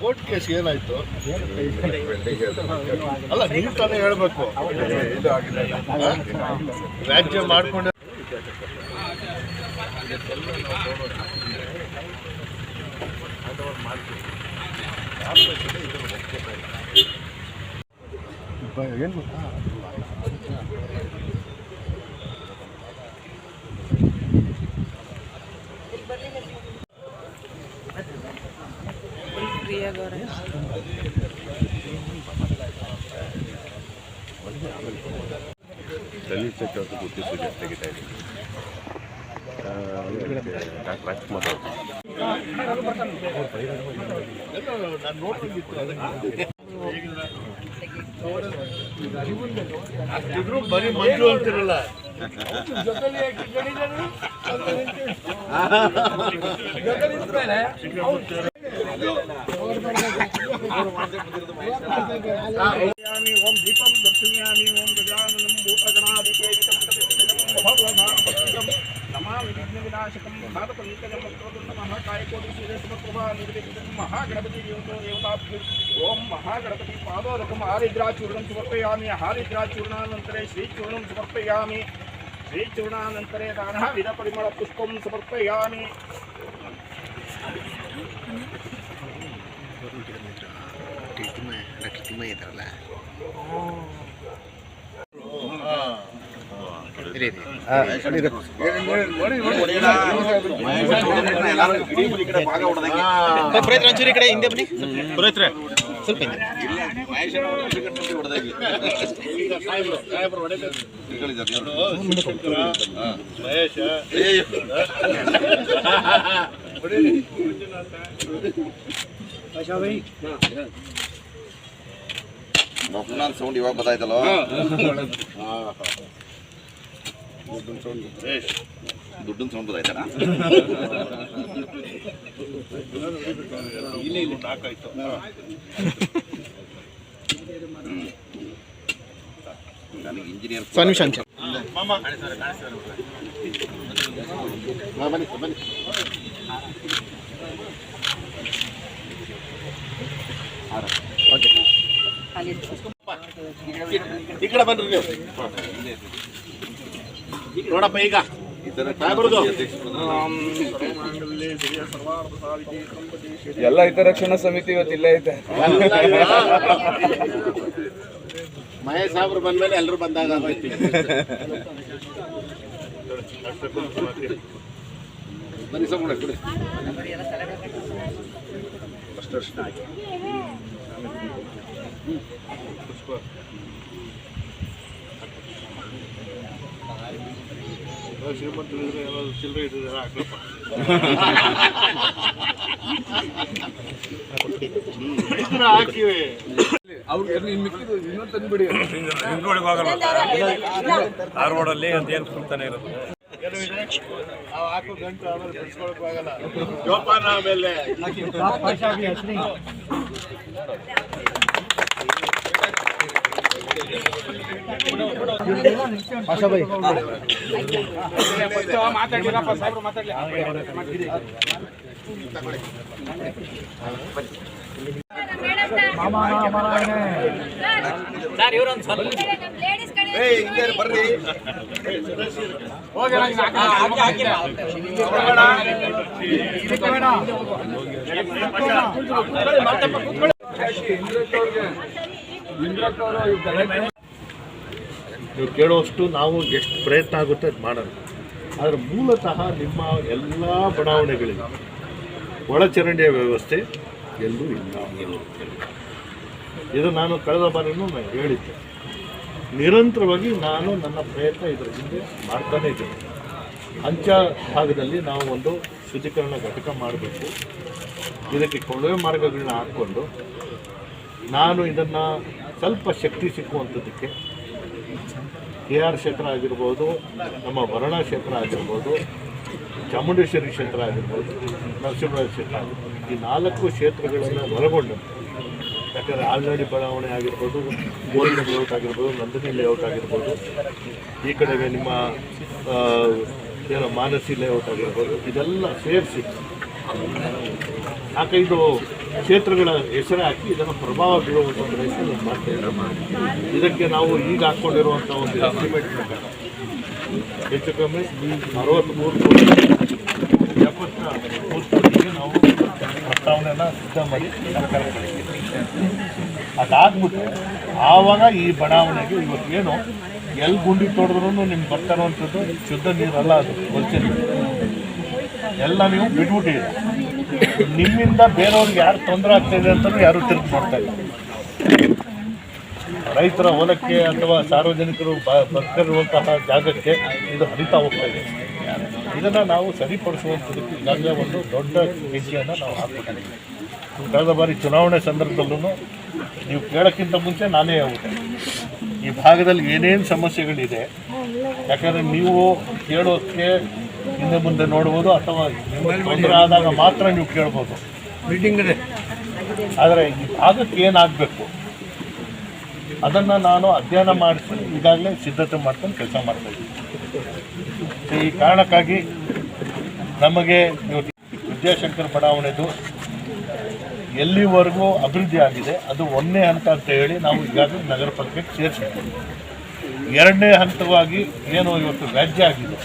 Court case ಏನಾಯ್ತು? ಅಲ್ಲ ನೀವು ತಾನೇ ಹೇಳ್ಬೇಕು? ರಾಜ್ಯ ಮಾಡ್ಕೊಂಡು ಏನು ಚೌಕ ಗುರುತಿಸಿ ತೆಗಿತಾ ಇದ್ದೀನಿ ಬರೀ ಮಂಜು ಅಂತಿರಲ್ಲ दर्शयामि ओम दीपं दर्शयामि ओम गजाननं भूतगणाधिकेवितं भवनामस्तकं नमामि विघ्नविनाशकं भारतपङ्कजं वक्रतुण्डमः कायकोटिसूर्यसमप्रभा निर्विघ्नं महागणपति देवतो देवताभ्यो ओम महागणपति पादोदकम् आरिद्राचूर्णं समर्पयामि हारिद्राचूर्णानन्तरे श्रीचूर्णं समर्पयामि श्रीचूर्णानन्तरे नानाविधपरिमळपुष्पं समर्पयामि ಒಂಚೂರು ಈ ಕಡೆ ಹಿಂದೆ ಬನ್ನಿ ಪುರೋಹಿತ್ರೆ ಸ್ವಲ್ಪ ಹಿಂದೆ ಈಗ ಸಾಹೇಬ್ರು ಸಾಹೇಬ್ರು ಹೊಡಿಬೇಕು ನೋಡು, ಶಿವಶಂಕರ, ಮಹೇಶ ಮಗುನಾನ್ ಸೌಂಡ್ ಇವಾಗ ಗೊತ್ತಾಯ್ತಲ್ಲ ಮಹೇಶ್ ದುಡ್ಡಿನ ಸೌಂಡ್ ಗೊತ್ತಾಯ್ತಾನ ಇಲ್ಲಿ ಇಲ್ಲಿ ನಾಲ್ಕಾಯ್ತು ನನಗೆ ಇಂಜಿನಿಯರ್ ನಿಮಿಷ ಬನ್ನಿ ಬನ್ನಿ. ಈ ಕಡೆ ಬನ್ರಿ ನೀವು. ನೋಡಪ್ಪ ಈಗ. ಎಲ್ಲ ಹಿತರಕ್ಷಣಾ ಸಮಿತಿ ಇವತ್ತು ಇಲ್ಲೇ ಐತೆ ಮಹೇಶ್ ಸಾಬ್ರು ಬಂದ್ಮೇಲೆ ಎಲ್ಲರೂ ಬಂದಾಗ ಆಗೋಯ್ತು. ಈಗ. ಬನ್ನಿ ಸೋಮಣ್ಣ ಕೊಡಿ ಶ್ರೀಮಂತರು ಧಾರವಾಡಲ್ಲಿ ಅಂತ ಏನು ಸುಮ್ತಾನೆ ನಾವು ಹಾಕೋ ಗಂಟು ಆಮೇಲೆ ಆಗಲ್ಲ ಜೋಪಾನ ಆಮೇಲೆ ಮಾತಾಡಿರಪ್ಪ ಸಾಹೇಬ್ರು ಮಾತಾಡ್ಲಿ ಬರ್ರಿ ನೀವು ಕೇಳುವಷ್ಟು ನಾವು ಎಷ್ಟು ಪ್ರಯತ್ನ ಆಗುತ್ತೆ ಅದು ಮಾಡೋಣ. ಆದರೆ ಮೂಲತಃ ನಿಮ್ಮ ಎಲ್ಲ ಬಡಾವಣೆಗಳಿವೆ ಒಳಚರಂಡಿಯ ವ್ಯವಸ್ಥೆ ಎಲ್ಲೂ ಇಲ್ಲ. ಇದು ನಾನು ಕಳೆದ ಬಾರಿನೂ ನಾನು ಹೇಳಿದ್ದೆ. ನಿರಂತರವಾಗಿ ನಾನು ನನ್ನ ಪ್ರಯತ್ನ ಇದರ ಹಿಂದೆ ಮಾಡ್ತಾನೇ ಇದ್ದೇನೆ. ಅಂಚ ಭಾಗದಲ್ಲಿ ನಾವು ಒಂದು ಶುದ್ಧೀಕರಣ ಘಟಕ ಮಾಡಬೇಕು. ಇದಕ್ಕೆ ಕೊಳವೆ ಮಾರ್ಗಗಳನ್ನ ಹಾಕ್ಕೊಂಡು ನಾನು ಇದನ್ನು ಸ್ವಲ್ಪ ಶಕ್ತಿ ಸಿಕ್ಕುವಂಥದ್ದಕ್ಕೆ ಕೆ ಆರ್ ಕ್ಷೇತ್ರ ಆಗಿರ್ಬೋದು, ನಮ್ಮ ವರ್ಣ ಕ್ಷೇತ್ರ ಆಗಿರ್ಬೋದು, ಚಾಮುಂಡೇಶ್ವರಿ ಕ್ಷೇತ್ರ ಆಗಿರ್ಬೋದು, ನರಸಿಂಹರಾಜ ಕ್ಷೇತ್ರ ಆಗಿರ್ಬೋದು. ಈ ನಾಲ್ಕು ಕ್ಷೇತ್ರಗಳನ್ನು ಒಳಗೊಂಡು ಯಾಕಂದರೆ ಆಲ್ನಡಿ ಬಡಾವಣೆ ಆಗಿರ್ಬೋದು, ಗೋಲ್ಡ್ ಲೇಔಟ್ ಆಗಿರ್ಬೋದು, ನಂದಿನಿ ಲೇಔಟ್ ಆಗಿರ್ಬೋದು. ಈ ಕಡೆಗೆ ನಿಮ್ಮ ಏನೋ ಮಾನಸಿ ಲೇಔಟ್ ಆಗಿರ್ಬೋದು. ಇದೆಲ್ಲ ಸೇರಿಸಿ ನಾಲ್ಕೈದು ಕ್ಷೇತ್ರಗಳ ಹೆಸರು ಹಾಕಿ ಇದನ್ನು ಪ್ರಭಾವ ಬೀರುವಂಥ ಪ್ರಯತ್ನ ಮಾಡ್ತಾ ಇದ್ದೀವಿ ಇದಕ್ಕೆ ನಾವು ಈಗ ಹಾಕ್ಕೊಂಡಿರುವಂಥ ಒಂದು ಎಸ್ಟಿಮೇಟ್ ಪ್ರಕಾರ ಹೆಚ್ಚು ಕಮ್ಮಿ ಅರವತ್ತ್ಮೂರು ಕೋಟಿ ಎಪ್ಪತ್ತ ಮೂರು ಕೋಟಿಗೆ ನಾವು ಪ್ರಸ್ತಾವನೆಯನ್ನು ಸಿದ್ಧ ಮಾಡಿ ಸರ್ಕಾರ ಅದಾಗ್ಬಿಟ್ಟು ಆವಾಗ ಈ ಬಡಾವಣೆಗೆ ಇವತ್ತೇನು ಎಲ್ಲಿ ಗುಂಡಿ ತೊಡೆದ್ರೂ ನಿಮ್ಗೆ ಬರ್ತಾ ಇರುವಂಥದ್ದು ಶುದ್ಧ ನೀರಲ್ಲ ಅದು ಕೊಲ್ಚೆ ನೀರು ಎಲ್ಲ ನೀವು ಬಿಟ್ಬಿಟ್ಟಿದ್ದೀರಿ ನಿಮ್ಮಿಂದ ಬೇರೆಯವ್ರಿಗೆ ಯಾರು ತೊಂದರೆ ಆಗ್ತಾಯಿದೆ ಅಂತಲೂ ಯಾರು ತಿರುಗಿ ನೋಡ್ತಾ ಇಲ್ಲ. ರೈತರ ಹೊಲಕ್ಕೆ ಅಥವಾ ಸಾರ್ವಜನಿಕರು ಬರ್ತಿರುವಂತಹ ಜಾಗಕ್ಕೆ ಇದು ಹರಿತಾ ಹೋಗ್ತಾ ಇದೆ. ಇದನ್ನು ನಾವು ಸರಿಪಡಿಸುವಂಥದ್ದು ಈಗಾಗಲೇ ಒಂದು ದೊಡ್ಡ ಹೆಜ್ಜೆಯನ್ನು ನಾವು ಹಾಕ್ಬಿಟ್ಟಿದ್ದೀವಿ ಕಳೆದ ಬಾರಿ ಚುನಾವಣೆ ಸಂದರ್ಭದಲ್ಲೂ ನೀವು ಕೇಳೋಕ್ಕಿಂತ ಮುಂಚೆ ನಾನೇ ಹೋಗುತ್ತೆ ಈ ಭಾಗದಲ್ಲಿ ಏನೇನು ಸಮಸ್ಯೆಗಳಿದೆ, ಯಾಕಂದರೆ ನೀವು ಕೇಳೋಕ್ಕೆ ಹಿಂದೆ ಮುಂದೆ ನೋಡ್ಬೋದು ಅಥವಾ ತೊಂದರೆ ಆದಾಗ ಮಾತ್ರ ನೀವು ಕೇಳ್ಬೋದು. ಮೀಟಿಂಗ್ ಇದೆ. ಆದರೆ ಈ ಭಾಗಕ್ಕೆ ಏನಾಗಬೇಕು? ಅದನ್ನು ನಾನು ಅಧ್ಯಯನ ಮಾಡಿಸಿ ಈಗಾಗಲೇ ಸಿದ್ಧತೆ ಮಾಡ್ಕೊಂಡು ಕೆಲಸ ಮಾಡ್ತಾ ಇದ್ದೀನಿ. ಈ ಕಾರಣಕ್ಕಾಗಿ ನಮಗೆ ಇವತ್ತು ವಿದ್ಯಾಶಂಕರ್ ಬಡಾವಣೆದು ಎಲ್ಲಿವರೆಗೂ ಅಭಿವೃದ್ಧಿ ಆಗಿದೆ ಅದು ಒಂದನೇ ಹಂತ ಅಂತ ಹೇಳಿ ನಾವು ಈಗಾಗಲೇ ನಗರ ಪಾಲಿಕೆಗೆ ಸೇರಿಸಿದ್ದೀವಿ. ಎರಡನೇ ಹಂತವಾಗಿ ಏನು ಇವತ್ತು ವ್ಯಾಜ್ಯ ಆಗಿದೆ?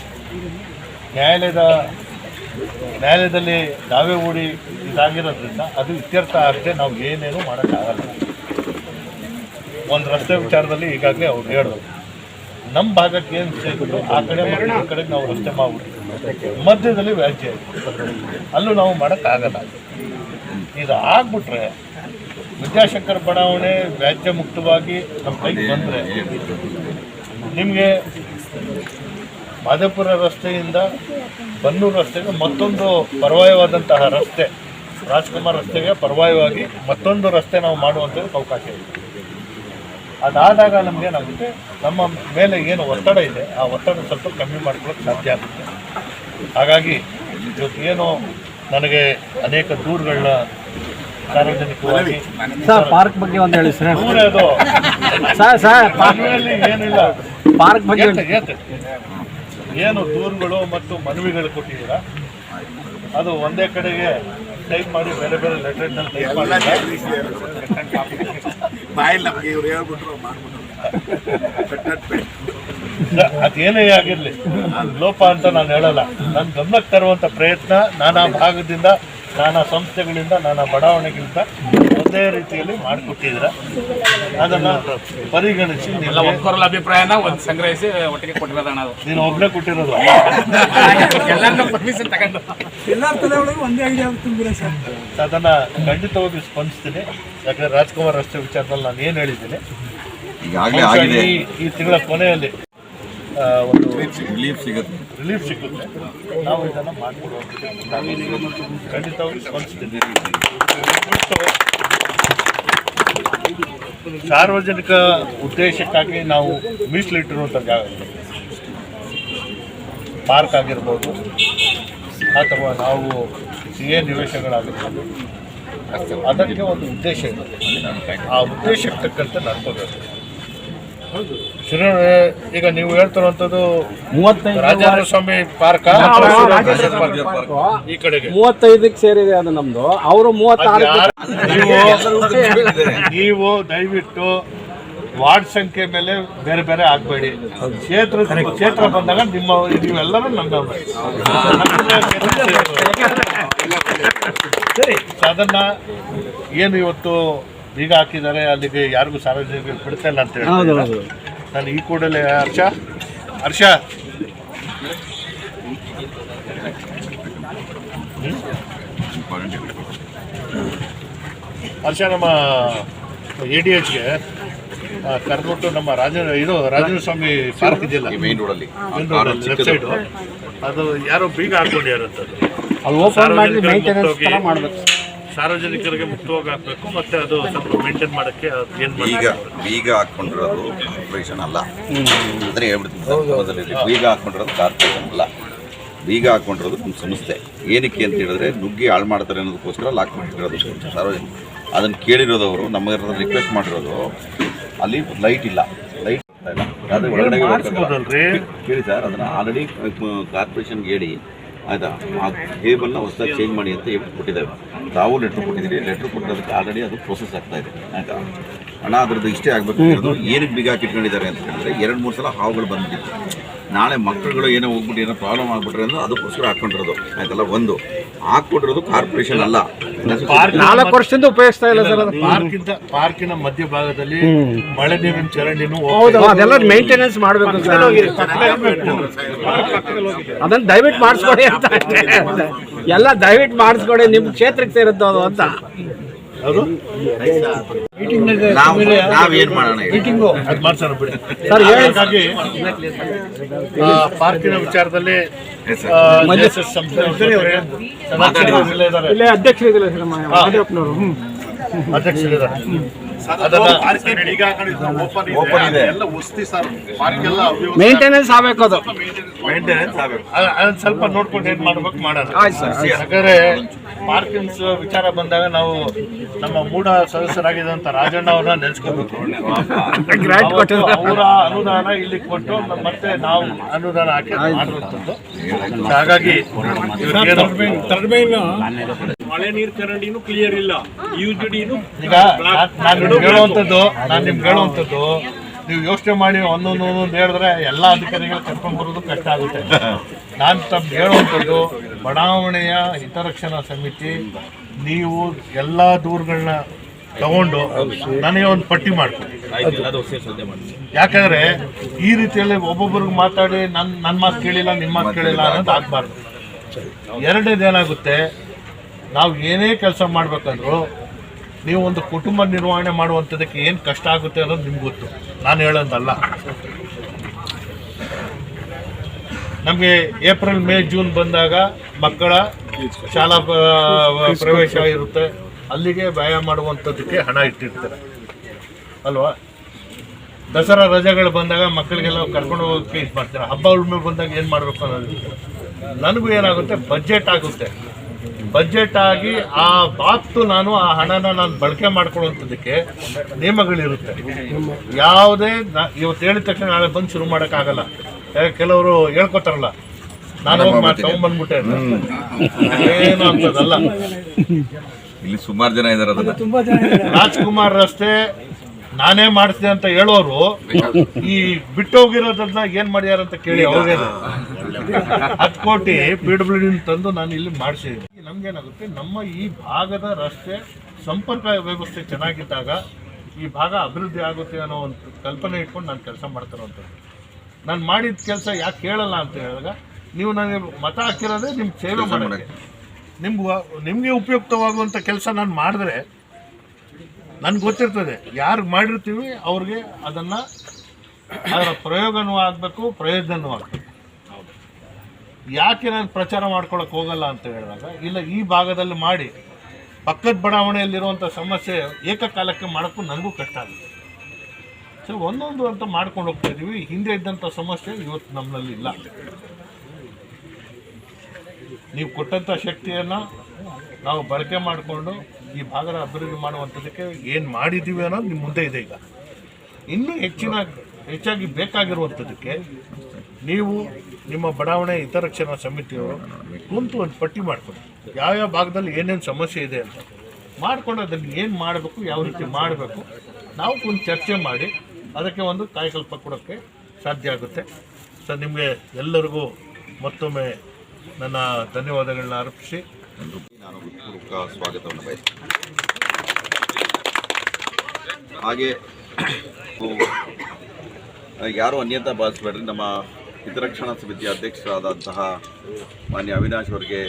ನ್ಯಾಯಾಲಯದ ನ್ಯಾಯಾಲಯದಲ್ಲಿ ದಾವೆ ಹೂಡಿ ಇದಾಗಿರೋದ್ರಿಂದ ಅದು ಇತ್ಯರ್ಥ ಆಗದೆ ನಾವು ಏನೇನು ಮಾಡೋಕ್ಕಾಗಲ್ಲ. ಒಂದು ರಸ್ತೆ ವಿಚಾರದಲ್ಲಿ ಈಗಾಗಲೇ ಅವ್ರು ಹೇಳಿದ್ರು. ನಮ್ಮ ಭಾಗಕ್ಕೆ ಏನು ಸಿಗುತ್ತೋ ಆ ಕಡೆ ಈ ಕಡೆ ನಾವು ರಸ್ತೆ ಮಾಡ್ಬಿಟ್ಟು ಮಧ್ಯದಲ್ಲಿ ವ್ಯಾಜ್ಯ ಅಲ್ಲೂ ನಾವು ಮಾಡೋಕ್ಕಾಗಲ್ಲ. ಇದು ಆಗ್ಬಿಟ್ರೆ ವಿದ್ಯಾಶಂಕರ್ ಬಡಾವಣೆ ವ್ಯಾಜ್ಯ ಮುಕ್ತವಾಗಿ ನಮ್ಮ ಕೈಗೆ ಬಂದರೆ ನಿಮಗೆ ಮಾದೇಪುರ ರಸ್ತೆಯಿಂದ ಬನ್ನೂರು ರಸ್ತೆಗೆ ಮತ್ತೊಂದು ಪರ್ವಾಯವಾದಂತಹ ರಸ್ತೆ ರಾಜ್ಕುಮಾರ್ ರಸ್ತೆಗೆ ಪರ್ವಾಯವಾಗಿ ಮತ್ತೊಂದು ರಸ್ತೆ ನಾವು ಮಾಡುವಂಥದ್ದು ಅವಕಾಶ ಇದೆ. ಅದಾದಾಗ ನಮಗೇನಾಗುತ್ತೆ ನಮ್ಮ ಮೇಲೆ ಏನು ಒತ್ತಡ ಇದೆ ಆ ಒತ್ತಡ ಸ್ವಲ್ಪ ಕಮ್ಮಿ ಮಾಡ್ಕೊಳ್ಳೋಕೆ ಸಾಧ್ಯ ಆಗುತ್ತೆ. ಹಾಗಾಗಿ ಇವತ್ತು ಏನು ನನಗೆ ಅನೇಕ ದೂರುಗಳನ್ನ ಸಾರ್ವಜನಿಕವಾಗಿ ಸರ್ ಪಾರ್ಕ್ ಬಗ್ಗೆ ಒಂದು ಹೇಳಿ ಸರ್. ದೂರ ಅದು. ಸರ್ ಏನಿಲ್ಲ. ಪಾರ್ಕ್ ಬಗ್ಗೆ. ಏನು ದೂರುಗಳು ಮತ್ತು ಮನವಿಗಳು ಕೊಟ್ಟಿದ್ದೀರ? ಅದು ಒಂದೇ ಕಡೆಗೆ ಟೈಪ್ ಮಾಡಿ ಬೇರೆ ಬೇರೆ ಲೆಟರ್ ಟೈಪ್ ಮಾಡಿ ಬಾಯಲ್ಲಿ ನಮಗೆ ಇವ್ರು ಹೇಳ್ಬಿಟ್ರು ಮಾಡ್ಬಿಟ್ರು. ಅದೇನೇ ಆಗಿರಲಿ. ಲೋಪ ಅಂತ ನಾನು ಹೇಳಲ್ಲ. ನನ್ನ ಗಮನಕ್ಕೆ ತರುವಂಥ ಪ್ರಯತ್ನ ನಾನಾ ಭಾಗದಿಂದ ನಾನಾ ಸಂಸ್ಥೆಗಳಿಂದ ನಾನಾ ಬಡಾವಣೆಗಿಂತ ಒಂದೇ ರೀತಿಯಲ್ಲಿ ಮಾಡಿಕೊಟ್ಟಿದ್ದೀರ? ಅದನ್ನು ಪರಿಗಣಿಸಿ ಒಬ್ಬರಲ್ಲ ಅಭಿಪ್ರಾಯನ ಒಂದು ಸಂಗ್ರಹಿಸಿ ಒಟ್ಟಿಗೆ ಕೊಟ್ಟಿರೋದಣ್ಣ ಅದು. ನೀನು ಒಬ್ಬನೇ ಕೊಟ್ಟಿರೋದು. ಎಲ್ಲರನ್ನೂ ಪರ್ಮಿಷನ್ ತಗೊಂಡು. ಅದನ್ನು ಖಂಡಿತವಾಗಿ ಸ್ಪಂದಿಸ್ತೀನಿ. ಯಾಕಂದ್ರೆ ರಾಜ್ಕುಮಾರ್ ರಸ್ತೆ ವಿಚಾರದಲ್ಲಿ ನಾನು ಏನು ಹೇಳಿದ್ದೀನಿ? ಈಗಾಗಲೇ ಈ ತಿಂಗಳ ಕೊನೆಯಲ್ಲಿ ಒಂದು ರಿಲೀಫ್ ಸಿಗುತ್ತೆ. ರಿಲೀಫ್ ಸಿಗುತ್ತೆ. ನಾವು ಇದನ್ನು ಮಾಡಿಕೊಡುವಂಥದ್ದು ಖಂಡಿತವಾಗಿ ಸಾರ್ವಜನಿಕ ಉದ್ದೇಶಕ್ಕಾಗಿ ನಾವು ಮೀಸಲಿಟ್ಟಿರುವಂಥ ಜಾಗ. ಪಾರ್ಕ್ ಆಗಿರ್ಬೋದು, ಅಥವಾ ನಾವು ಸಿ ಎ ನಿವೇಶಗಳಾಗಿರ್ಬೋದು. ಅದಕ್ಕೆ ಒಂದು ಉದ್ದೇಶ ಇದೆ. ಆ ಉದ್ದೇಶಕ್ಕೆ ತಕ್ಕಂತೆ ನಡ್ಕೋಬೇಕು. ಶ್ರೀ ಈಗ ನೀವು ಹೇಳ್ತಿರುವಂಥದ್ದು ಮೂವತ್ತೈದು ರಾಜೇಂದ್ರ ಸ್ವಾಮಿ ಪಾರ್ಕ್? ಈ ಕಡೆಗೆ. ಮೂವತ್ತೈದಕ್ಕೆ ಸೇರಿದೆ ಅದು ನಮ್ದು. ಅವರು ಮೂವತ್ತಾರು ನೀವು ನೀವು ದಯವಿಟ್ಟು ವಾರ್ಡ್ ಸಂಖ್ಯೆ ಮೇಲೆ ಬೇರೆ ಬೇರೆ ಆಗಬೇಡಿ. ಕ್ಷೇತ್ರ ಕ್ಷೇತ್ರ ಬಂದಾಗ ನಿಮ್ಮ ನೀವೆಲ್ಲರೂ. ಸರಿ. ಅದನ್ನ ಏನು ಇವತ್ತು ಬೀಗ ಹಾಕಿದ್ದಾರೆ ಅಲ್ಲಿಗೆ ಯಾರಿಗೂ ಸಾರ್ವಜನಿಕರಿಗೆ ಬಿಡ್ತಾ ಇಲ್ಲ ಅಂತ ಹೇಳಿ ನಾನು ಈ ಕೂಡಲೇ ಹರ್ಷ ಹರ್ಷ. ಹರ್ಷ ನಮ್ಮ ಎ ಡಿ ಎಚ್ಗೆ ಕರೆದ್ಬಿಟ್ಟು ನಮ್ಮ ರಾಜ ಇದು ರಾಜೇಂದ್ರ ಸ್ವಾಮಿ ಪಾರ್ಕ್ ಇದೆಯಲ್ಲ? ಮೇನ್ ರೋಡಲ್ಲಿ ಮೇನ್ ರೋಡಲ್ಲಿ ಲೆಫ್ಟ್ ಅದು ಯಾರೋ ಬೀಗ ಹಾಕೊಂಡಿರೋಂಥದ್ದು ಅದು. ಓಪನ್ ಮಾಡಿ ಮೇಂಟೆನೆನ್ಸ್ ಥರ ಮಾಡಬೇಕು. ಸಾರ್ವಜನಿಕರಿಗೆ ಮುಕ್ತವಾಗಿ ಹಾಕಬೇಕು ಮತ್ತೆ ಅದು ಸ್ವಲ್ಪ ಮೇಂಟೈನ್ ಮಾಡೋಕ್ಕೆ ಏನು ಬೀಗ ಬೀಗ ಹಾಕೊಂಡಿರೋದು ಕಾರ್ಪೊರೇಷನ್ ಅಲ್ಲ. ಅಂದರೆ ಹೇಳ್ಬಿಡ್ತೀನಿ ಬೀಗ ಹಾಕೊಂಡಿರೋದು ಕಾರ್ಪೊರೇಷನ್ ಅಲ್ಲ. ಬೀಗ ಹಾಕೊಂಡಿರೋದು ನಮ್ಮ ಸಂಸ್ಥೆ. ಏನಕ್ಕೆ ಅಂತ ಹೇಳಿದ್ರೆ ನುಗ್ಗಿ ಹಾಳು ಮಾಡ್ತಾರೆ ಅನ್ನೋದಕ್ಕೋಸ್ಕರ ಲಾಕ್ ಮಾಡಿರೋದು ಸಾರ್ವಜನಿಕ. ಅದನ್ನು ಕೇಳಿರೋದವರು ನಮ್ಮ ರಿಕ್ವೆಸ್ಟ್ ಮಾಡಿರೋದು ಅಲ್ಲಿ ಲೈಟ್ ಇಲ್ಲ. ಲೈಟ್ ಇಲ್ಲ. ಅದ್ರ ಒಳಗಡೆ ಕೇಳಿ ಸರ್ ಅದನ್ನು ಆಲ್ರೆಡಿ ಕಾರ್ಪೊರೇಷನ್ಗೆ ಹೇಳಿ ಆಯಿತಾ? ಆ ಕೇಬಲ್ನ ಹೊಸದಾಗಿ ಚೇಂಜ್ ಮಾಡಿ ಅಂತ ಹೇಳ್ಬಿಟ್ಟು ಕೊಟ್ಟಿದ್ದೇವೆ. ತಾವು ಲೆಟ್ರ್ ಕೊಟ್ಟಿದ್ದೀರಿ. ಲೆಟ್ರ್ ಕೊಟ್ಟಿರೋದಕ್ಕೆ ಆಲ್ರೆಡಿ ಅದು ಪ್ರೊಸೆಸ್ ಆಗ್ತಾ ಇದೆ. ಆಯಿತಾ? ಹಣ ಅದ್ರದ್ದು ಇಷ್ಟೇ ಆಗಬೇಕು ಅನ್ನೋದು ಏನಕ್ಕೆ ಬಿಗ ಹಾಕಿಟ್ಕೊಂಡಿದ್ದಾರೆ ಅಂತ ಹೇಳಿದ್ರೆ ಎರಡು ಮೂರು ಸಲ ಹಾವುಗಳು ಬಂದಿತ್ತು ನಾಳೆ ಮಕ್ಕಳುಗಳು ಏನೋ ಹೋಗ್ಬಿಟ್ಟು ಏನೋ ಪ್ರಾಬ್ಲಮ್ ಆಗ್ಬಿಟ್ರೆ ಅಂದ್ರೆ ಅದಕ್ಕೋಸ್ಕರ ಹಾಕೊಂಡಿರೋದು. ಆಯ್ತಲ್ಲ? ಒಂದು. ಹಾಕ್ಬಿಟ್ಟಿರೋದು ಕಾರ್ಪೊರೇಷನ್ ಅಲ್ಲ. ನಾಲ್ಕು ವರ್ಷದಿಂದ ಉಪಯೋಗಿಸ್ತಾ ಇಲ್ಲ ಸರ್ ಅದು. ಪಾರ್ಕಿಂದ ಪಾರ್ಕಿನ ಮಧ್ಯಭಾಗದಲ್ಲಿ ಮಳೆ ನೀರಿನ ಚರಂಡಿನೂ ಹೌದು ಅದೆಲ್ಲ ಮೇಂಟೆನೆನ್ಸ್ ಮಾಡಬೇಕು ಸರ್. ಅದನ್ನ ದಯವಿಟ್ಟು ಮಾಡಿಸ್ಕೊಡಿ ಅಂತ. ಎಲ್ಲ ದಯವಿಟ್ಟು ಮಾಡಿಸ್ಕೊಡಿ ನಿಮ್ಮ ಕ್ಷೇತ್ರಕ್ಕೆ ಸೇರುತ್ತೋ ಅದು ಅಂತ. ಅದು ನಾವು ನಾವೇನು ಮಾಡೋಣ ಹೇಳಿ? ಅದು ಮಾಡ್ಸೋಣ ಬಿಡಿ. ಸರ್, ಹೇಳಿ. ಆ, ಪಾರ್ಕಿನ ವಿಚಾರದಲ್ಲಿ ಹ್ಞೂ ಅಧ್ಯಕ್ಷರಿದ್ದಾರೆ. ಇದೆ. ಮೇಂಟೆನೆನ್ಸ್ ಆಗಬೇಕು ಅದು. ಮೇಂಟೆನೆನ್ಸ್ ಆಗಬೇಕು. ಅದ್- ಅದನ್ನ ಸ್ವಲ್ಪ ನೋಡ್ಕೊಂಡು ಏನ್ ಮಾಡ್ಬೇಕು ಮಾಡೋಣ. ಆಯ್ತು ಸರ್ ಯಾಕಂದ್ರೆ ಪಾರ್ಕಿನ್ಸ್ ವಿಚಾರ ಬಂದಾಗ ನಾವು ನಮ್ಮ ಮೂಡ ಸದಸ್ಯರಾಗಿದ್ದಂತ ರಾಜಣ್ಣ ಅವ್ರನ್ನ ನೆನ್ಸ್ಕೋಬೇಕು. ಅವರ ಅನುದಾನ ಇಲ್ಲಿ ಕೊಟ್ಟು ಮತ್ತೆ ನಾವು ಅನುದಾನ ಹಾಕಿ ಮಾಡಿರುವಂಥದ್ದು ಹಾಗಾಗಿ ಮಳೆ ನೀರು ಚರಂಡಿನೂ ಕ್ಲಿಯರ್ ಇಲ್ಲ. ಯು ಜಿ ಈಗ ನಾನು ನಿಮ್ಗೆ ಹೇಳುವಂಥದ್ದು ನಾನು ನಿಮ್ಗೆ ಹೇಳುವಂಥದ್ದು ನೀವು ಯೋಚನೆ ಮಾಡಿ ಒಂದೊಂದು ಒಂದೊಂದು ಹೇಳಿದ್ರೆ ಎಲ್ಲ ಅಧಿಕಾರಿಗಳು ಕರ್ಕೊಂಡು ಬರೋದು ಕಷ್ಟ ಆಗುತ್ತೆ. ನಾನು ತಮ್ಮ ಹೇಳುವಂಥದ್ದು ಬಡಾವಣೆಯ ಹಿತರಕ್ಷಣಾ ಸಮಿತಿ ನೀವು ಎಲ್ಲ ದೂರುಗಳನ್ನ ತಗೊಂಡು ನನಗೆ ಒಂದು ಪಟ್ಟಿ ಮಾಡ್ಕೊಳ್ಳಿ ಯಾಕಂದ್ರೆ ಈ ರೀತಿಯಲ್ಲಿ ಒಬ್ಬೊಬ್ಬರಿಗೆ ಮಾತಾಡಿ ನನ್ನ ನನ್ನ ಮಾತು ಕೇಳಿಲ್ಲ ನಿಮ್ಮ ಮಾತು ಕೇಳಿಲ್ಲ ಅನ್ನೋದು ಆಗ್ಬಾರ್ದು. ಎರಡನೇದು ಏನಾಗುತ್ತೆ ನಾವು ಏನೇ ಕೆಲಸ ಮಾಡ್ಬೇಕಂದ್ರು ನೀವು ಒಂದು ಕುಟುಂಬ ನಿರ್ವಹಣೆ ಮಾಡುವಂಥದ್ದಕ್ಕೆ ಏನು ಕಷ್ಟ ಆಗುತ್ತೆ ಅನ್ನೋದು ನಿಮ್ಗೆ ಗೊತ್ತು. ನಾನು ಹೇಳೋದಲ್ಲ. ನಮಗೆ ಏಪ್ರಿಲ್ ಮೇ ಜೂನ್ ಬಂದಾಗ ಮಕ್ಕಳ ಶಾಲಾ ಪ್ರವೇಶ ಇರುತ್ತೆ. ಅಲ್ಲಿಗೆ ವ್ಯಾಯಾಮ ಮಾಡುವಂಥದ್ದಕ್ಕೆ ಹಣ ಇಟ್ಟಿರ್ತಾರೆ. ಅಲ್ವಾ? ದಸರಾ ರಜೆಗಳು ಬಂದಾಗ ಮಕ್ಕಳಿಗೆಲ್ಲ ಕರ್ಕೊಂಡು ಹೋಗೋಕ್ಕೆ ಇದು ಮಾಡ್ತಾರೆ? ಹಬ್ಬ ಉಳ್ಮೆ ಬಂದಾಗ ಏನು ಮಾಡಬೇಕು ಅನ್ನೋದು? ನನಗೂ ಏನಾಗುತ್ತೆ? ಬಜೆಟ್ ಆಗುತ್ತೆ. ಬಜೆಟ್ ಆಗಿ ಆ ಬಾತು ನಾನು ಆ ಹಣನ ನಾನು ಬಳಕೆ ಮಾಡ್ಕೊಳ್ಳುವಂಥದ್ದಕ್ಕೆ ನಿಯಮಗಳಿರುತ್ತೆ. ಯಾವುದೇ ನಾ- ಇವತ್ತು ಹೇಳಿದ ತಕ್ಷಣ ನಾಳೆ ಬಂದು ಶುರು ಮಾಡೋಕ್ಕಾಗಲ್ಲ. ಯಾಕೆ ಕೆಲವರು ಹೇಳ್ಕೊತಾರಲ್ಲ ನಾನು ಹೋಗಿ ಮಾಡಿ ತಗೊಂಡ್ಬಂದ್ಬಿಟ್ಟೆ ಅಂತ. ಏನು ಅಂತದಲ್ಲ ಇಲ್ಲಿ ಸುಮಾರು ಜನ ಇದ್ದಾರೆ ಅದನ್ನ. ರಾಜ್ಕುಮಾರ್ ರಸ್ತೆ ನಾನೇ ಮಾಡಿಸಿದೆ ಅಂತ ಹೇಳೋರು ಈ ಬಿಟ್ಟೋಗಿರೋದನ್ನ ಏನ್ ಮಾಡ್ಯಾರ ಅಂತ ಕೇಳಿ ಅವ್ರಿಗೆ. ಹತ್ತು ಕೋಟಿ ಪಿ ಡಬ್ಲ್ಯೂ ತಂದು ನಾನು ಇಲ್ಲಿ ಮಾಡಿಸಿದ್ದೀನಿ. ನಮ್ಗೇನಾಗುತ್ತೆ ನಮ್ಮ ಈ ಭಾಗದ ರಸ್ತೆ ಸಂಪರ್ಕ ವ್ಯವಸ್ಥೆ ಚೆನ್ನಾಗಿದ್ದಾಗ ಈ ಭಾಗ ಅಭಿವೃದ್ಧಿ ಆಗುತ್ತೆ ಅನ್ನೋ ಒಂದು ಕಲ್ಪನೆ ಇಟ್ಕೊಂಡು ನಾನು ಕೆಲಸ ಮಾಡ್ತಿರೋಂಥದ್ದು ನಾನು ಮಾಡಿದ ಕೆಲಸ ಯಾಕೆ ಕೇಳಲ್ಲ ಅಂತ ಹೇಳಿದಾಗ ನೀವು ನನಗೆ ಮತ ಹಾಕಿರೋದೇ ನಿಮ್ಗೆ ಸೇವೆ ಮಾಡೋಕ್ಕೆ. ನಿಮ್ಗೆ ನಿಮಗೆ ಉಪಯುಕ್ತವಾಗುವಂಥ ಕೆಲಸ ನಾನು ಮಾಡಿದ್ರೆ ನನ್ಗೆ ಗೊತ್ತಿರ್ತದೆ. ಯಾರು ಮಾಡಿರ್ತೀವಿ ಅವ್ರಿಗೆ ಅದನ್ನು ಅದರ ಪ್ರಯೋಗನೂ ಆಗಬೇಕು ಪ್ರಯೋಜನವೂ ಆಗಬೇಕು. ಯಾಕೆ ನಾನು ಪ್ರಚಾರ ಮಾಡ್ಕೊಳಕ್ಕೆ ಹೋಗಲ್ಲ ಅಂತ ಹೇಳಿದಾಗ, ಇಲ್ಲ ಈ ಭಾಗದಲ್ಲಿ ಮಾಡಿ, ಪಕ್ಕದ ಬಡಾವಣೆಯಲ್ಲಿರುವಂಥ ಸಮಸ್ಯೆ ಏಕಕಾಲಕ್ಕೆ ಮಾಡೋಕ್ಕೂ ನನಗೂ ಕಷ್ಟ ಆಗುತ್ತೆ. ಸೊ, ಒಂದೊಂದು ಅಂತ ಮಾಡ್ಕೊಂಡು ಹೋಗ್ತಾ ಇದೀವಿ. ಹಿಂದೆ ಇದ್ದಂಥ ಸಮಸ್ಯೆ ಇವತ್ತು ನಮ್ಮಲ್ಲಿ ಇಲ್ಲ. ನೀವು ಕೊಟ್ಟಂಥ ಶಕ್ತಿಯನ್ನು ನಾವು ಬಳಕೆ ಮಾಡಿಕೊಂಡು ಈ ಭಾಗದ ಅಭಿವೃದ್ಧಿ ಮಾಡುವಂಥದ್ದಕ್ಕೆ ಏನು ಮಾಡಿದ್ದೀವಿ ಅನ್ನೋದು ನಿಮ್ಮ ಮುಂದೆ ಇದೆ ಈಗ. ಇನ್ನೂ ಹೆಚ್ಚಿನ, ಹೆಚ್ಚಾಗಿ ಬೇಕಾಗಿರುವಂಥದ್ದಕ್ಕೆ ನೀವು ನಿಮ್ಮ ಬಡಾವಣೆ ಹಿತರಕ್ಷಣಾ ಸಮಿತಿಯವರು ಕುಂತು ಒಂದು ಪಟ್ಟಿ ಮಾಡ್ಕೊಳ್ಳಿ. ಯಾವ್ಯಾವ ಭಾಗದಲ್ಲಿ ಏನೇನು ಸಮಸ್ಯೆ ಇದೆ ಅಂತ. ಮಾಡಿಕೊಂಡು ಅದನ್ನು ಏನು ಮಾಡಬೇಕು, ಯಾವ ರೀತಿ ಮಾಡಬೇಕು, ನಾವು ಒಂದು ಚರ್ಚೆ ಮಾಡಿ ಅದಕ್ಕೆ ಒಂದು ಕಾಯಕಲ್ಪ ಕೊಡೋಕ್ಕೆ ಸಾಧ್ಯ ಆಗುತ್ತೆ. ಸರ್ ನಿಮಗೆ ಎಲ್ಲರಿಗೂ ಮತ್ತೊಮ್ಮೆ ನನ್ನ ಧನ್ಯವಾದಗಳನ್ನ ಅರ್ಪಿಸಿ. ಹೃತ್ಪೂರ್ವಕ ಸ್ವಾಗತವನ್ನು ಬಯಸ್ತೇನೆ. ಹಾಗೆ ಯಾರೂ ಅನ್ಯತಾ ಭಾವಿಸ್ಬೇಡ್ರಿ. ನಮ್ಮ ಹಿತರಕ್ಷಣಾ ಸಮಿತಿ ಅಧ್ಯಕ್ಷರಾದಂತಹ ಮಾನ್ಯ ಅವಿನಾಶ್ ಅವರಿಗೆ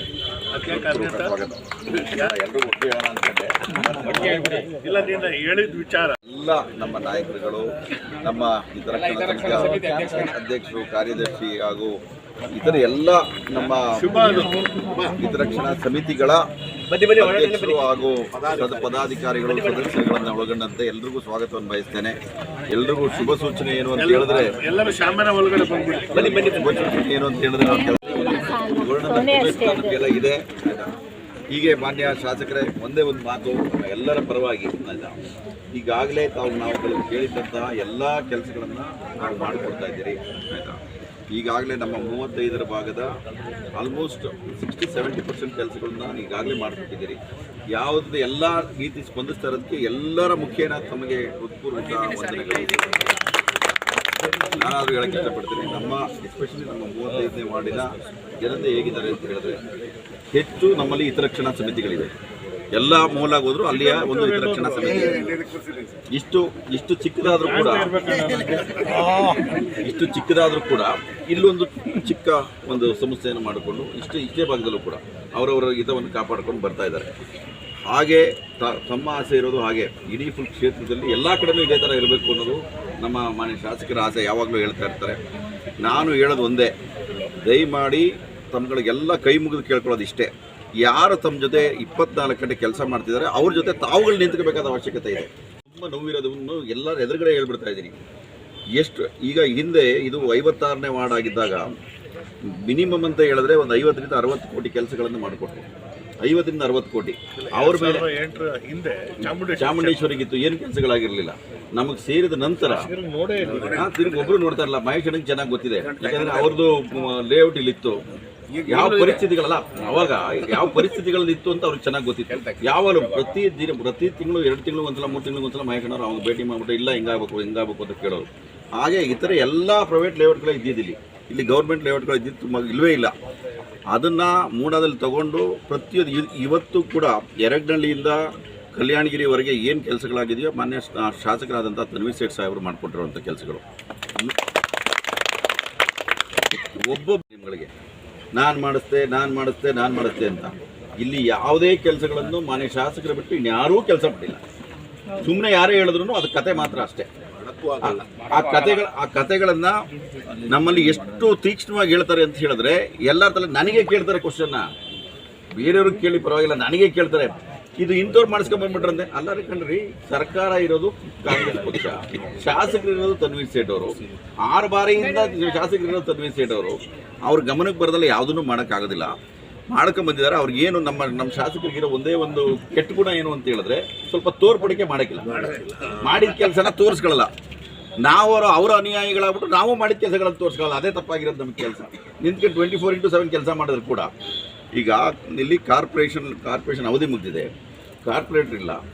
ಸ್ವಾಗತ. ಎಲ್ಲರೂ ಅನ್ಕೊಂಡೆ ಹೇಳಿದ ವಿಚಾರ. ಎಲ್ಲ ನಮ್ಮ ನಾಯಕರುಗಳು ನಮ್ಮ ಹಿತರಕ್ಷಣಾ ಸಮಿತಿಯ ಅಧ್ಯಕ್ಷರು. ಕಾರ್ಯದರ್ಶಿ ಹಾಗೂ ಇತರ ಎಲ್ಲ ನಮ್ಮ ಹಿತರಕ್ಷಣಾ ಸಮಿತಿಗಳ ಅಧ್ಯಕ್ಷರು ಹಾಗೂ ಪದಾಧಿಕಾರಿಗಳು ಸದಸ್ಯರುಗಳನ್ನ ಒಳಗೊಂಡಂತೆ ಎಲ್ರಿಗೂ ಸ್ವಾಗತವನ್ನು ಬಯಸ್ತೇನೆ. ಎಲ್ರಿಗೂ ಶುಭ ಸೂಚನೆ ಏನು ಅಂತ ಹೇಳಿದ್ರೆ ಶುಭ ಸೂಚನೆ ಏನು ಅಂತ ಹೇಳಿದ್ರೆ ನಾವು ಕೆಲಸ ಇದೆ. ಹೀಗೆ ಮಾನ್ಯ ಶಾಸಕರೇ ಒಂದೇ ಒಂದು ಮಾತು. ಎಲ್ಲರ ಪರವಾಗಿ ಈಗಾಗಲೇ ತಾವು ನಾವು ಕೆಲವು ಕೇಳಿದ್ದಂತಹ ಎಲ್ಲ ಕೆಲಸಗಳನ್ನು ನಾವು ಮಾಡಿಕೊಡ್ತಾ ಇದ್ದೀರಿ. ಆಯ್ತಾ? ಈಗಾಗಲೇ ನಮ್ಮ ಮೂವತ್ತೈದರ ಭಾಗದ ಆಲ್ಮೋಸ್ಟ್ ಸಿಕ್ಸ್ಟಿ ಸೆವೆಂಟಿ ಪರ್ಸೆಂಟ್ ಕೆಲಸಗಳನ್ನ ಈಗಾಗಲೇ ಮಾಡಿಬಿಟ್ಟಿದ್ದೀರಿ ಯಾವುದೇ ಎಲ್ಲ ರೀತಿ ಸ್ಪಂದಿಸ್ತಾ ಇರೋದಕ್ಕೆ ಎಲ್ಲರ ಮುಖೇನ ತಮಗೆ ಹೃತ್ಪೂರ್ವಕ ನಾನಾದರೂ ಹೇಳಕ್ಕೆ ಇಷ್ಟಪಡ್ತೀನಿ. ನಮ್ಮ ಎಸ್ಪೆಷಲಿ ನಮ್ಮ ಮೂವತ್ತೈದನೇ ವಾರ್ಡಿನ ಜನತೆ ಹೇಗಿದ್ದಾರೆ ಅಂತ ಹೇಳಿದ್ರೆ ಹೆಚ್ಚು ನಮ್ಮಲ್ಲಿ ಹಿತರಕ್ಷಣಾ ಸಮಿತಿಗಳಿವೆ. ಎಲ್ಲ ಮೂಲ ಹೋದ್ರು ಅಲ್ಲಿಯ ಒಂದು ಹಿತರಕ್ಷಣಾ ಸಮಿತಿ. ಇಷ್ಟು ಇಷ್ಟು ಚಿಕ್ಕದಾದ್ರೂ ಕೂಡ, ಇಷ್ಟು ಚಿಕ್ಕದಾದ್ರೂ ಕೂಡ, ಇಲ್ಲೊಂದು ಚಿಕ್ಕ ಒಂದು ಸಮಸ್ಯೆಯನ್ನು ಮಾಡಿಕೊಂಡು, ಇಷ್ಟು, ಇಷ್ಟೇ ಭಾಗದಲ್ಲೂ ಕೂಡ ಅವರವರ ಹಿತವನ್ನು ಕಾಪಾಡ್ಕೊಂಡು ಬರ್ತಾ ಇದ್ದಾರೆ. ಹಾಗೆ ತಮ್ಮ ಆಸೆ ಇರೋದು ಹಾಗೆ, ಇಡೀ ಫುಲ್ ಕ್ಷೇತ್ರದಲ್ಲಿ ಎಲ್ಲ ಕಡೆನೂ ಇದೇ ಥರ ಇರಬೇಕು ಅನ್ನೋದು ನಮ್ಮ ಮಾನ್ಯ ಶಾಸಕರ ಆಸೆ ಯಾವಾಗಲೂ ಹೇಳ್ತಾ ಇರ್ತಾರೆ. ನಾನು ಹೇಳೋದು ಒಂದೇ, ದಯಮಾಡಿ ತಮ್ಮಗಳಿಗೆಲ್ಲ ಕೈ ಮುಗಿದು ಕೇಳ್ಕೊಳ್ಳೋದು ಇಷ್ಟೇ. ಯಾರು ತಮ್ಮ ಜೊತೆ ಇಪ್ಪತ್ನಾಲ್ಕು ಗಂಟೆ ಕೆಲಸ ಮಾಡ್ತಿದ್ದಾರೆ ಅವ್ರ ಜೊತೆ ತಾವುಗಳು ನಿಂತ್ಕೋಬೇಕಾದ ಅವಶ್ಯಕತೆ ಇದೆ. ತುಂಬ ನೋವಿರೋದನ್ನು ಎಲ್ಲರ ಎದುರುಗಡೆ ಹೇಳ್ಬಿಡ್ತಾ ಇದ್ದೀನಿ. ಎಷ್ಟು ಈಗ ಹಿಂದೆ ಇದು ಐವತ್ತಾರನೇ ವಾರ್ಡ್ ಆಗಿದ್ದಾಗ ಮಿನಿಮಮ್ ಅಂತ ಹೇಳಿದ್ರೆ ಒಂದು ಐವತ್ತರಿಂದ ಅರವತ್ತು ಕೋಟಿ ಕೆಲಸಗಳನ್ನು ಮಾಡಿಕೊಟ್ರು. ಐವತ್ತರಿಂದ ಅರವತ್ತು ಕೋಟಿ. ಅವ್ರ ಮೇಲೆ ಹಿಂದೆ ಚಾಮುಂಡೇಶ್ವರಿ ಚಾಮುಂಡೇಶ್ವರಿಗಿತ್ತು ಏನು ಕೆಲಸಗಳಾಗಿರಲಿಲ್ಲ. ನಮಗೆ ಸೇರಿದ ನಂತರ ತಿರ್ಗಿ ಒಬ್ರು ನೋಡ್ತಾ ಇರಲ್ಲ ಮಹೇಶ್ ಚೆನ್ನಾಗಿ ಗೊತ್ತಿದೆ. ಯಾಕಂದ್ರೆ ಅವ್ರದ್ದು ಲೇಔಟ್ ಇಲ್ಲಿತ್ತು. ಯಾವ ಪರಿಸ್ಥಿತಿಗಳಲ್ಲ ಅವಾಗ ಯಾವ ಪರಿಸ್ಥಿತಿಗಳಲ್ಲಿ ಇತ್ತು ಅಂತ ಅವ್ರಿಗೆ ಚೆನ್ನಾಗಿ ಗೊತ್ತಿತ್ತು. ಯಾವಾಗಲೂ ಪ್ರತಿ ದಿನ ಪ್ರತಿ ತಿಂಗಳು ಎರಡು ತಿಂಗಳು ಒಂದ್ಸಲ ಮೂರು ತಿಂಗಳು ಒಂದ್ಸಲ ಮಹೇಶ್ ಅಣ್ಣವ್ರು ಅವ್ನು ಭೇಟಿ ಮಾಡ್ಬಿಟ್ಟು ಇಲ್ಲ ಹಿಂಗಾಗಬೇಕು ಹಿಂಗಾಗಬೇಕು ಅಂತ ಕೇಳೋರು. ಹಾಗೆ ಇತರ ಎಲ್ಲ ಪ್ರೈವೇಟ್ ಲೇಔಟ್ಗಳು ಇದ್ದಿದ್ದಿಲ್ಲಿ ಇಲ್ಲಿ. ಗೌರ್ಮೆಂಟ್ ಲೇಔಟ್ಗಳು ಇದ್ದಿದ್ದು ಇಲ್ಲವೇ ಇಲ್ವೇ ಇಲ್ಲ. ಅದನ್ನ ಮೂಡಾದಲ್ಲಿ ತಗೊಂಡು ಪ್ರತಿಯೊಂದು ಇವತ್ತು ಕೂಡ ಎರಡನಳ್ಳಿಯಿಂದ ಕಲ್ಯಾಣಗಿರಿವರೆಗೆ ಏನು ಕೆಲಸಗಳಾಗಿದೆಯೋ ಮಾನ್ಯ ಶಾಸಕರಾದಂಥ ತನ್ವೀರ್ ಸೇಠ್ ಸಾಹೇಬರು ಮಾಡಿಕೊಟ್ಟಿರುವಂಥ ಕೆಲಸಗಳು. ಒಬ್ಬೊಬ್ಬ ನಿಮ್ಗಳಿಗೆ. ನಾನು ಮಾಡಿಸ್ತೆ ನಾನು ಮಾಡಿಸ್ತೆ ನಾನು ಮಾಡಿಸ್ತೆ ಅಂತ. ಇಲ್ಲಿ ಯಾವುದೇ ಕೆಲಸಗಳನ್ನು ಮಾನ್ಯ ಶಾಸಕರು ಬಿಟ್ಟು ಇನ್ಯಾರೂ ಕೆಲಸ ಬಿಟ್ಟಿಲ್ಲ ಸುಮ್ಮನೆ ಯಾರೇ ಹೇಳಿದ್ರು ಅದು ಕತೆ ಮಾತ್ರ ಅಷ್ಟೇ. ಆ- ಆ ಕತೆಗಳ ಆ ಕತೆಗಳನ್ನ ನಮ್ಮಲ್ಲಿ ಎಷ್ಟು ತೀಕ್ಷ್ಣವಾಗಿ ಹೇಳ್ತಾರೆ ಅಂತ ಹೇಳಿದ್ರೆ ಎಲ್ಲರ ತಲೆ ನನಗೆ ಕೇಳ್ತಾರೆ ಕ್ವಶನ್ನ ಬೇರೆಯವ್ರಿಗೆ ಕೇಳಿ ಪರವಾಗಿಲ್ಲ ನನಗೆ ಕೇಳ್ತಾರೆ. ಇದು ಇಂಥವ್ರು ಮಾಡಿಸ್ಕೊಂಬಂದ್ಬಿಟ್ರಂತೆ ಬಂದ್ಬಿಟ್ರಂತೆ ಅಲ್ಲ ರೀ ಕಣ್ರಿ ಸರ್ಕಾರ ಇರೋದು ಕಾಂಗ್ರೆಸ್ ಪಕ್ಷ. ಶಾಸಕರಿರೋದು ತನ್ವೀರ್ ಸೇಠ್ ಅವರು. ಆರು ಬಾರಿಯಿಂದ ಶಾಸಕರಿರೋದು ತನ್ವೀರ್ ಸೇಠ್ ಅವರು. ಅವ್ರ ಗಮನಕ್ಕೆ ಬರದಲ್ಲ ಯಾವುದನ್ನು ಮಾಡೋಕ್ಕಾಗೋದಿಲ್ಲ ಅವ್ರಿಗೆ ಏನು ನಮ್ಮ ನಮ್ಮ ಶಾಸಕರಿಗಿರೋ ಒಂದೇ ಒಂದು ಕೆಟ್ಟ ಗುಣ ಏನು ಅಂತ ಹೇಳಿದ್ರೆ ಸ್ವಲ್ಪ ತೋರ್ಪಡಿಕೆ ಮಾಡೋಕ್ಕಿಲ್ಲ. ಮಾಡಿದ ಕೆಲಸನ ತೋರಿಸ್ಕೊಳ್ಳಲ್ಲ. ನಾವು ಅವರು, ಅವರ ಅನುಯಾಯಿಗಳಾಗ್ಬಿಟ್ಟು ನಾವು ಮಾಡಿದ ಕೆಲಸಗಳನ್ನು ತೋರಿಸ್ಕೊಳ್ಳಲ್ಲ. ಅದೇ ತಪ್ಪಾಗಿರೋದು ನಮ್ಮ ಕೆಲಸ. ನಿಂತ್ಕೊಂಡು ಟ್ವೆಂಟಿ ಫೋರ್ ಇಂಟು ಸೆವೆನ್ ಕೆಲಸ ಮಾಡಿದ್ರು ಕೂಡ. ಈಗ ಇಲ್ಲಿ ಕಾರ್ಪೊರೇಷನ್ ಕಾರ್ಪೊರೇಷನ್ ಅವಧಿ ಮುಗಿದಿದೆ. ಕಾರ್ಪೊರೇಟರ್ ಇಲ್ಲ.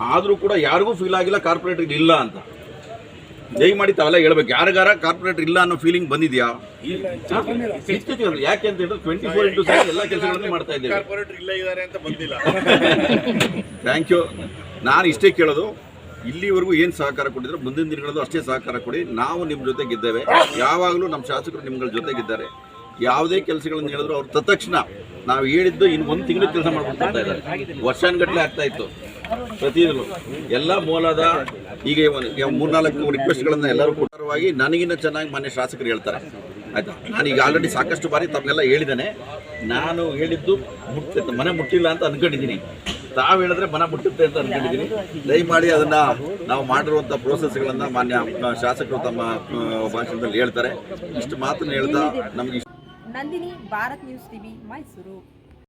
ಆದರೂ ಕೂಡ ಯಾರಿಗೂ ಫೀಲ್ ಆಗಿಲ್ಲ ಕಾರ್ಪೊರೇಟರ್ ಇಲ್ಲ ಅಂತ. ದಯಮಾಡಿ ತಾವೆಲ್ಲ ಹೇಳ್ಬೇಕು. ಯಾರಿಗಾರ ಕಾರ್ಪೊರೇಟರ್ ಇಲ್ಲ ಅನ್ನೋ ಫೀಲಿಂಗ್ ಬಂದಿದ್ಯಾ? ಇತ್ತೀಚೆಗೆ ಯಾಕೆ ಅಂತ ಹೇಳಿದ್ರೆ ಟ್ವೆಂಟಿ ಫೋರ್ ಇಂಟು ಸೆವೆನ್ ಎಲ್ಲ ಕೆಲಸಗಳನ್ನು ಮಾಡ್ತಾ ಇದ್ದೇವೆ. ಕಾರ್ಪೊರೇಟರ್ ಇಲ್ಲ ಇದ್ದಾರೆ ಅಂತ ಬಂದಿಲ್ಲ. ಥ್ಯಾಂಕ್ ಯು ನಾನು ಇಷ್ಟೇ ಕೇಳೋದು ಇಲ್ಲಿವರೆಗೂ ಏನು ಸಹಕಾರ ಕೊಟ್ಟಿದ್ರು ಮುಂದಿನ ದಿನಗಳಲ್ಲೂ ಅಷ್ಟೇ ಸಹಕಾರ ಕೊಡಿ. ನಾವು ನಿಮ್ಮ ಜೊತೆಗಿದ್ದೇವೆ ಯಾವಾಗಲೂ ನಮ್ಮ ಶಾಸಕರು ನಿಮ್ಗಳ ಜೊತೆಗಿದ್ದಾರೆ ಯಾವುದೇ ಕೆಲಸಗಳನ್ನು ಹೇಳಿದ್ರು ಅವ್ರು ತತ್ಕ್ಷಣ ನಾವು ಹೇಳಿದ್ದು ಇನ್ನು ಒಂದು ತಿಂಗಳು ಕೆಲಸ ಮಾಡ್ಕೊಂಡು ಬರ್ತಾ ಇದ್ದಾರೆ. ವರ್ಷಾನುಗಟ್ಟಲೆ ಆಗ್ತಾ ಇತ್ತು. ಪ್ರತಿದಿನ ಎಲ್ಲ ಮೂಲದ ಈಗ ಮೂರ್ನಾಲ್ಕು ರಿಕ್ವೆಸ್ಟ್ಗಳನ್ನು ಎಲ್ಲರೂ ಕೊಟ್ಟರವಾಗಿ ನನಗಿನ್ನ ಚೆನ್ನಾಗಿ ಮಾನ್ಯ ಶಾಸಕರು ಹೇಳ್ತಾರೆ. ಆಯ್ತಾ? ನಾನು ಈಗ ಆಲ್ರೆಡಿ ಸಾಕಷ್ಟು ಬಾರಿ ತಮಗೆಲ್ಲ ಹೇಳಿದ್ದೇನೆ. ನಾನು ಹೇಳಿದ್ದು ಮುಟ್ಟಿ ಮನೆ ಮುಟ್ಟಿಲ್ಲ ಅಂತ ಅನ್ಕೊಂಡಿದ್ದೀನಿ. ತಾವು ಹೇಳಿದ್ರೆ ಮನ ಮುಟ್ಟುತ್ತೆ ಅಂತ ಅನ್ಕೊಂಡಿದ್ದೀನಿ. ದಯಮಾಡಿ ಅದನ್ನ ನಾವು ಮಾಡಿರುವಂಥ ಪ್ರೋಸೆಸ್ಗಳನ್ನು ಮಾನ್ಯ ಶಾಸಕರು ತಮ್ಮ ಭಾಷಣದಲ್ಲಿ ಹೇಳ್ತಾರೆ. ಇಷ್ಟು ಮಾತನ್ನು ಹೇಳ್ತಾ ನಮ್ಗೆ ನಂದಿನಿ, ಭಾರತ್ ನ್ಯೂಸ್ ಟಿವಿ, ಮೈಸೂರು.